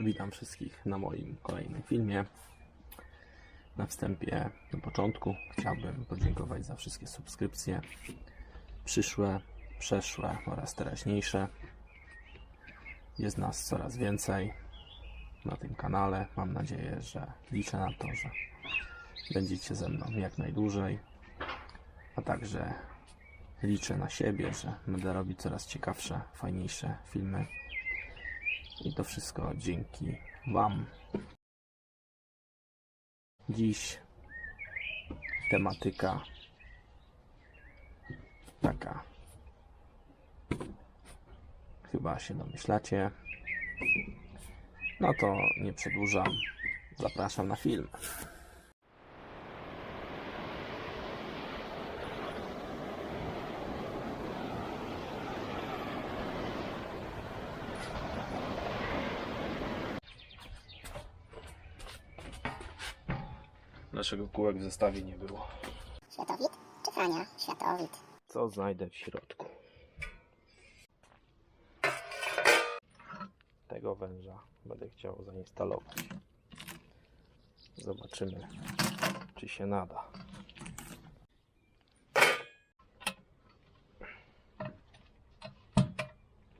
Witam wszystkich na moim kolejnym filmie. Na wstępie, na początku chciałbym podziękować za wszystkie subskrypcje przyszłe, przeszłe oraz teraźniejsze. Jest nas coraz więcej na tym kanale. Mam nadzieję, że liczę na to, że będziecie ze mną jak najdłużej, a także liczę na siebie, że będę robić coraz ciekawsze, fajniejsze filmy. I to wszystko dzięki Wam. Dziś tematyka taka. Chyba się domyślacie. No to nie przedłużam. Zapraszam na film. Dlaczego kółek w zestawie nie było? Światowid czy Frania? Światowid. Co znajdę w środku? Tego węża będę chciał zainstalować. Zobaczymy, czy się nada.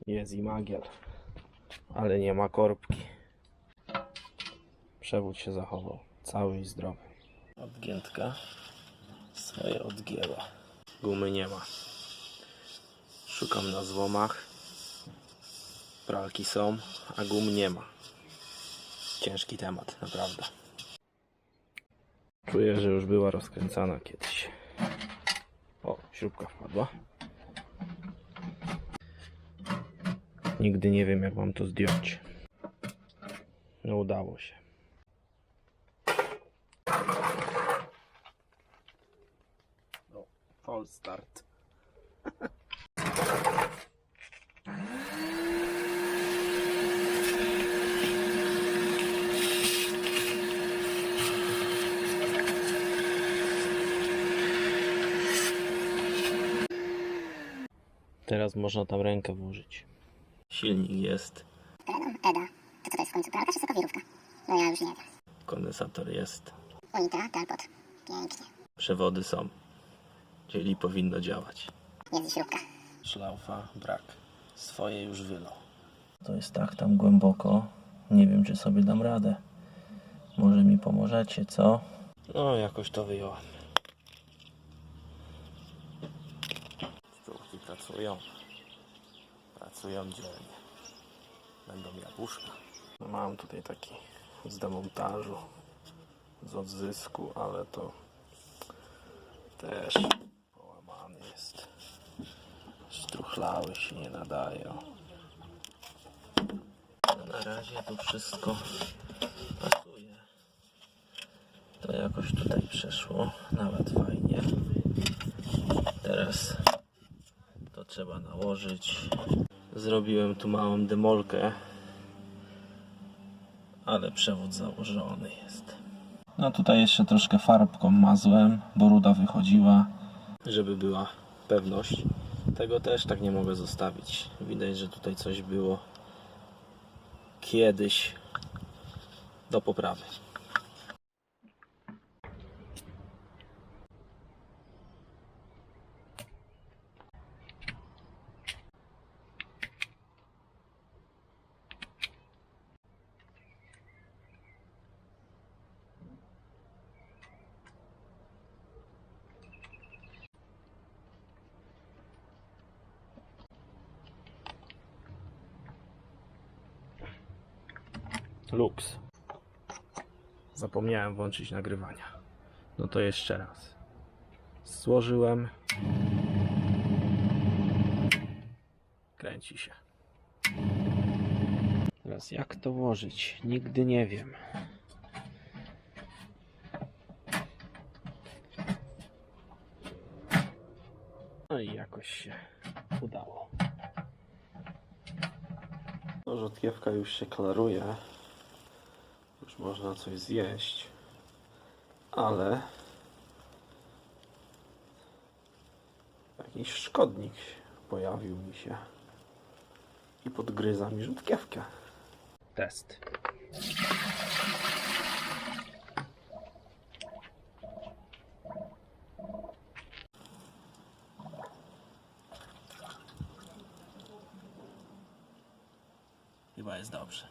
Jest i magiel, ale nie ma korbki. Przewód się zachował, cały i zdrowy. Odgiętka swoje odgięła. Gumy nie ma. Szukam na złomach. Pralki są, a gum nie ma. Ciężki temat, naprawdę. Czuję, że już była rozkręcana kiedyś. O, śrubka wpadła. Nigdy nie wiem, jak mam to zdjąć. No udało się. No, false start. Teraz można tam rękę włożyć. Silnik jest, Eleną, Eda. To co to jest w końcu, pralka czy sokowirówka? No ja już nie wiem. kondensator jest, Unita, Telpot. Pięknie. przewody są, czyli powinno działać. Jest śrubka. Szlaufa brak. Swoje już wylał. To jest tak tam głęboko. Nie wiem, czy sobie dam radę. Może mi pomożecie, co? No, jakoś to wyjąłem. Szczurki pracują. Pracują dzielnie. Będą jabłuszka. Mam tutaj taki z demontażu, z odzysku, ale to też połamany jest struchlały się nie nadają. Na razie to wszystko pasuje. To jakoś tutaj przeszło, nawet fajnie. Teraz to trzeba nałożyć. Zrobiłem tu małą demolkę, ale przewód założony jest. No tutaj jeszcze troszkę farbką mazłem, bo ruda wychodziła. Żeby była pewność. Tego też tak nie mogę zostawić. Widać, że tutaj coś było kiedyś do poprawy. Lux. Zapomniałem włączyć nagrywania. No to jeszcze raz. Złożyłem. Kręci się. Teraz jak to włożyć? Nigdy nie wiem. No i jakoś się udało. No, rzodkiewka już się klaruje. Już można coś zjeść. Ale jakiś szkodnik pojawił mi się i podgryza mi rzutkiewkę. Test. Chyba jest dobrze.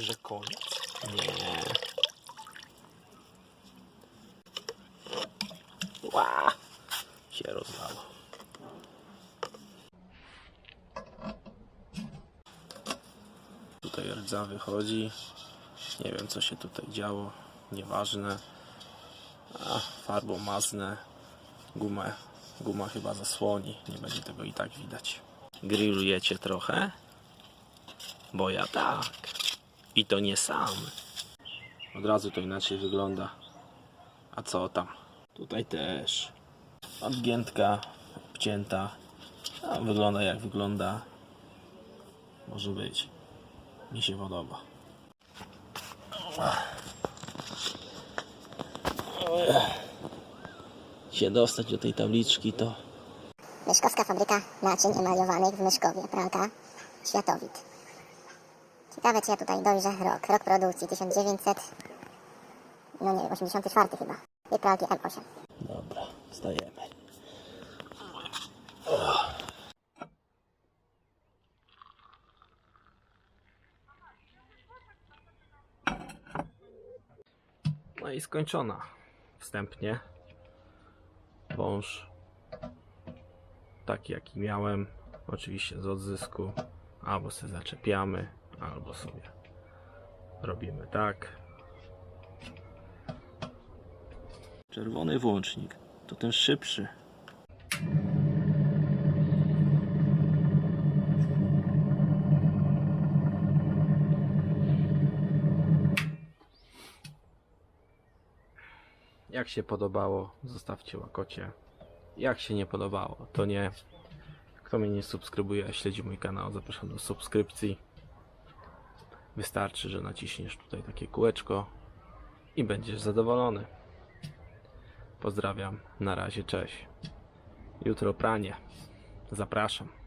Że koniec? Nie. Ła! Się rozlało. Tutaj rdza wychodzi. Nie wiem co się tutaj działo. Nieważne. A, farbą maznę. Gumę. Guma chyba zasłoni. Nie będzie tego i tak widać. Grillujecie trochę? Bo ja tak. I to nie sam. Od razu to inaczej wygląda. A co tam? Tutaj też. Odgiętka obcięta. A wygląda jak wygląda. Może być. Mi się podoba. Się dostać do tej tabliczki to Myszkowska fabryka naczyń emaliowanych w Myszkowie, pralka Światowit. Ciekawe, czy ja tutaj dojrzę rok. Rok produkcji 1900, no nie wiem, 84 chyba. I pralki M8. Dobra, wstajemy. No i skończona. Wstępnie. Wąż taki jaki miałem. Oczywiście z odzysku. Albo sobie zaczepiamy, albo sobie robimy tak. Czerwony włącznik to ten szybszy. Jak się podobało, zostawcie łakocie. Jak się nie podobało, to nie. Kto mnie nie subskrybuje, a śledzi mój kanał, zapraszam do subskrypcji. Wystarczy, że naciśniesz tutaj takie kółeczko i będziesz zadowolony. Pozdrawiam, na razie, cześć. Jutro pranie. Zapraszam.